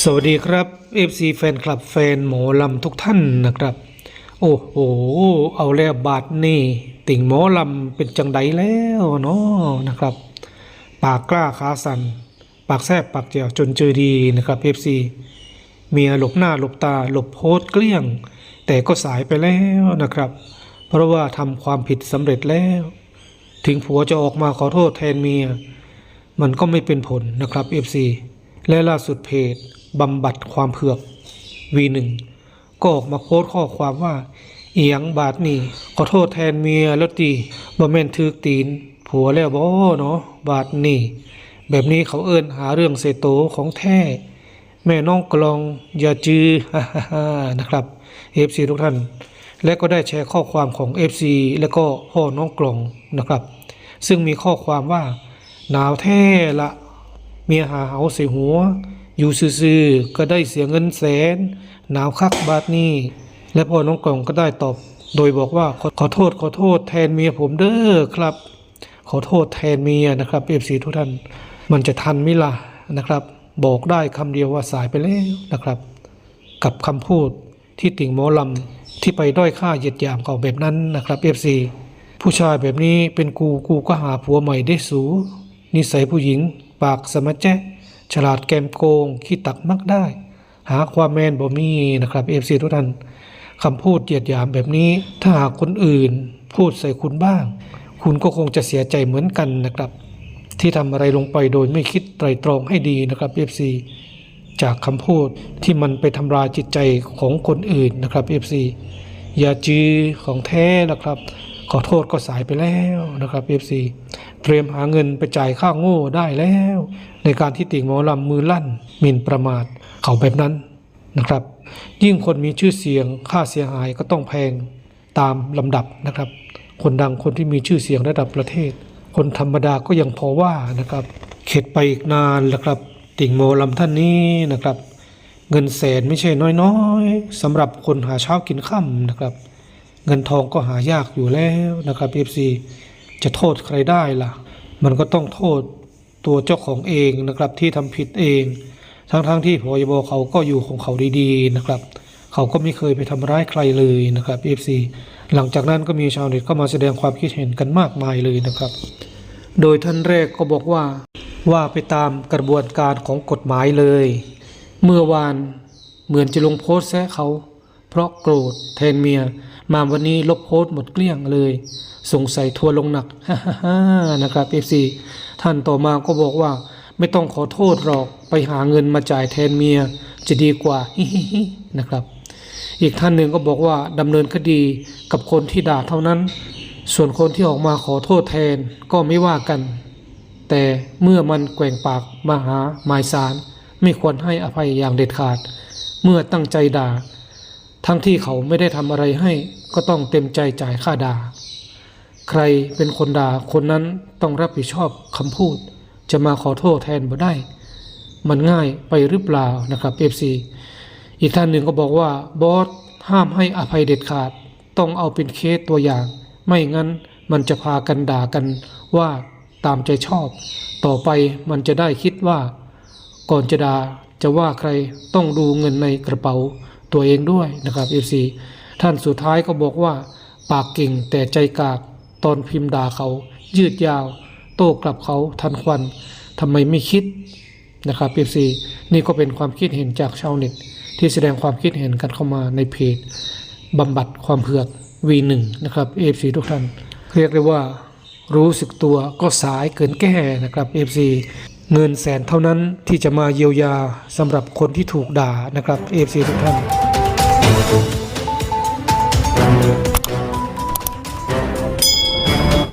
สวัสดีครับ FC แฟนคลับแฟนหมอลำทุกท่านนะครับ โอ้โห เอาแล้วบาทนี่ ติ่งหมอลำเป็นจังไดแล้วเนาะนะครับ ปากกล้าขาสัน ปากแซบปากเจียวจนเจอดีนะครับ FC เมียหลบหน้าหลบตาหลบโพสเกลี้ยง แต่ก็สายไปแล้วนะครับ เพราะว่าทำความผิดสำเร็จแล้ว ถึงผัวจะออกมาขอโทษแทนเมีย มันก็ไม่เป็นผลนะครับ FC และล่าสุดเพจบำบัดความเผือก V1 ก็ออกมาโพสต์ข้อความว่า เอียงบาทนี่ขอโทษแทนเมียแล้วตีบ่แม่นทึกตีน ผัวแล้วบ่เนาะบาทนี่ แบบนี้เขาเอิ้นหาเรื่องเสโตของแท้แม่น้องกลองอย่าจือนะครับ FC ทุกท่าน และก็ได้แชร์ข้อความของ FC แล้วก็พ่อน้องกลองนะครับ ซึ่งมีข้อความว่า หนาวแท้ละ เมียหาเอาใส่หัว อยู่ซื่อๆก็ได้เสียเงินแสน หนาวคักบาทนี้และพ่อน้องกล่องก็ได้ตอบ โดยบอกว่าขอขอโทษขอโทษแทนเมียผมเด้อครับ ขอโทษแทนเมียนะครับเอฟซีทุกท่าน มันจะทันไหมล่ะนะครับ บอกได้คำเดียวว่าสายไปแล้วนะครับ กับคำพูดที่ติ่งหมอลำที่ไปด้อยค่าเหยียดหยามเขาแบบนั้นนะครับเอฟซี ผู้ชายแบบนี้เป็นกูกูก็หาผัวใหม่ได้สูนิสัยผู้หญิง ปากสมัจแจะฉลาดแกมโกงขี้ตักมักได้ หาความแมนบ่มีนะครับเอฟซีทุกท่านคำพูดเหยียดหยามแบบนี้ ถ้าหากคนอื่นพูดใส่คุณบ้าง คุณก็คงจะเสียใจเหมือนกันนะครับ ที่ทำอะไรลงไปโดยไม่คิดไตรตรองให้ดีนะครับ FC จากคำพูดที่มันไปทำลายจิตใจของคนอื่นนะครับ FC อย่าจือของแท้นะครับ ขอโทษก็สายไปแล้วนะครับ FC เตรียมหาเงินไปจ่ายค่าโง่ได้แล้ว ในการที่ติ่งหมอลำมือลั่นหมิ่นประมาทเขาแบบนั้นนะครับ ยิ่งคนมีชื่อเสียงค่าเสียหายก็ต้องแพงตามลำดับนะครับ คนดังคนที่มีชื่อเสียงระดับประเทศ คนธรรมดาก็ยังพอว่านะครับเข็ดไปอีกนานแล้วครับ ติ่งโมลำท่านนี้นะครับ เงินแสนไม่ใช่น้อยๆสำหรับคนหาเช้ากินค่ำนะครับ เงินทองก็หายากอยู่แล้วนะครับ FC จะโทษใครได้ล่ะ มันก็ต้องโทษตัวเจ้าของเองนะครับที่ทำผิดเอง ทั้งๆที่พยบเขาก็อยู่ของเขาดีๆนะครับ เขาก็ไม่เคยไปทำร้ายใครเลยนะครับ FC หลังจากนั้นก็มีชาวเน็ตเข้ามาแสดงความคิดเห็นกันมากมายเลยนะครับ โดยท่านแรกก็บอกว่าว่าไปตามกระบวนการของกฎหมายเลย เมื่อวานเหมือนจะลงโพสต์แซะเขา เพราะโกรธแทนเมีย มาวันนี้ลบโพสต์หมดเกลี้ยงเลย สงสัยทัวลงหนักฮ่าๆๆนะครับ FC ท่านต่อมาก็บอกว่า ไม่ต้องขอโทษหรอกไปหาเงินมาจ่ายแทนเมีย จะดีกว่าฮิๆๆนะครับ อีกท่านหนึ่งก็บอกว่าดำเนินคดีกับคนที่ด่าเท่านั้น ส่วนคนที่ออกมาขอโทษแทนก็ไม่ว่ากัน แต่เมื่อมันแกว่งปากมาหาหมายสาร ไม่ควรให้อภัยอย่างเด็ดขาด เมื่อตั้งใจด่า ทั้งที่เขาไม่ได้ทำอะไรให้ก็ต้องเต็มใจจ่ายค่าด่า ใครเป็นคนด่าคนนั้นต้องรับผิดชอบคำพูด จะมาขอโทษแทนบ่ได้ มันง่ายไปหรือเปล่านะครับ FC อีกท่านหนึ่งก็บอกว่าบอสห้ามให้อภัยเด็ดขาด ต้องเอาเป็นเคสตัวอย่าง ไม่งั้นมันจะพากันด่ากันว่าตามใจชอบ ต่อไปมันจะได้คิดว่า ก่อนจะด่าจะว่าใครต้องดูเงินในกระเป๋า ตัวเองด้วยนะครับ FC ท่านสุดท้ายก็บอกว่าปากเก่งแต่ใจกากตอนพิมพ์ด่าเขา ยืดยาว โต้กลับเขาทันควันทำไมไม่คิดนะครับ FC นี่ก็เป็นความคิดเห็นจากชาวเน็ต ที่แสดงความคิดเห็นกันเข้ามาในเพจบำบัดความเผือก V1 นะครับ FC ทุกท่านเรียกได้ว่ารู้สึกตัวก็สายเกินแก้นะครับ FC เงินแสนเท่านั้นที่จะมาเยียวยาสำหรับคนที่ถูกด่านะครับ FC ทุกท่าน Música